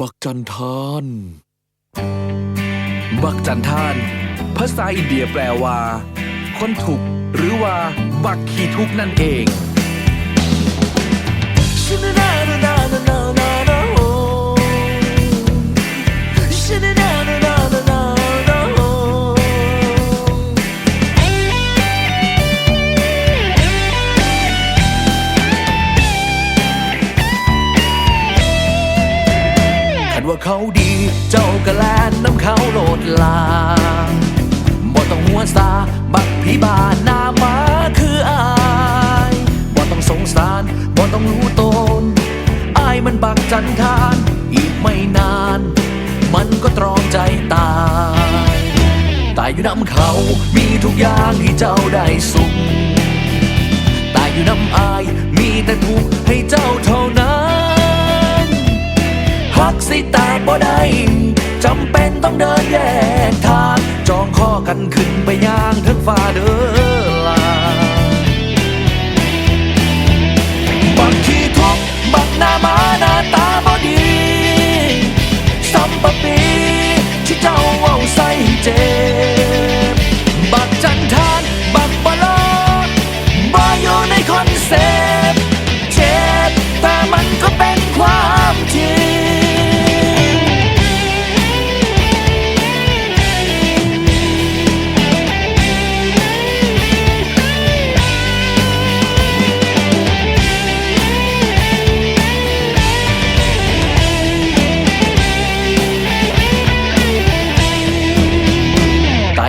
บักจันทาน บักจันทาน ภาษาอินเดียแปลว่า คนถูกข์หรือว่า บักขี้ทุกนั่นเอง ว่าเขาดี เจ้าก็แลนน้ำเขาโลดลางบ่ต้องหัวซาบักพี่บานหน้ามาคืออายบ่ต้องสงสารบ่ต้องรู้ตนอายมันบักจันทานอีกไม่นาน มันก็ตรอมใจตายตายอยู่น้ำเขามีทุกอย่างให้เจ้าได้สุขตายอยู่น้ำอายมีแต่ทุกข์ให้เจ้าท สิแตกบ่ได้จำเป็นต้องเดินแยกทาง จองข้อกันขึ้นไปย่างถึงฟ้า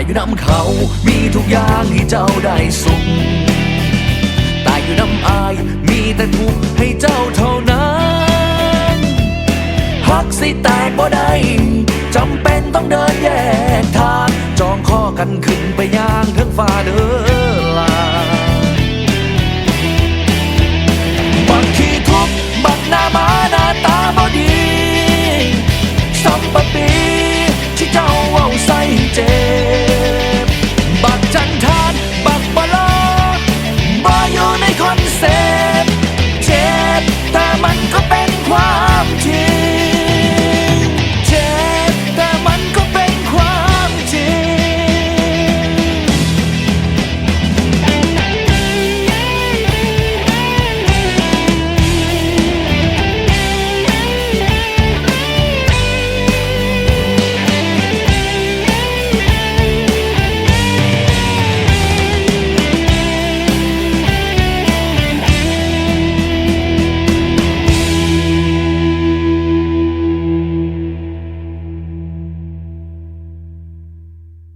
อยู่น้ำเขา มีทุกอย่างให้เจ้าได้สุข ตายอยู่น้ำอาย มีแต่ทุกข์ให้เจ้าเท่านั้นหักสิแตกบ่ได้จำเป็นต้องเดินแยกทาง จองข้อกันขึ้นไปย่างทั้งฟ้า Goodbye.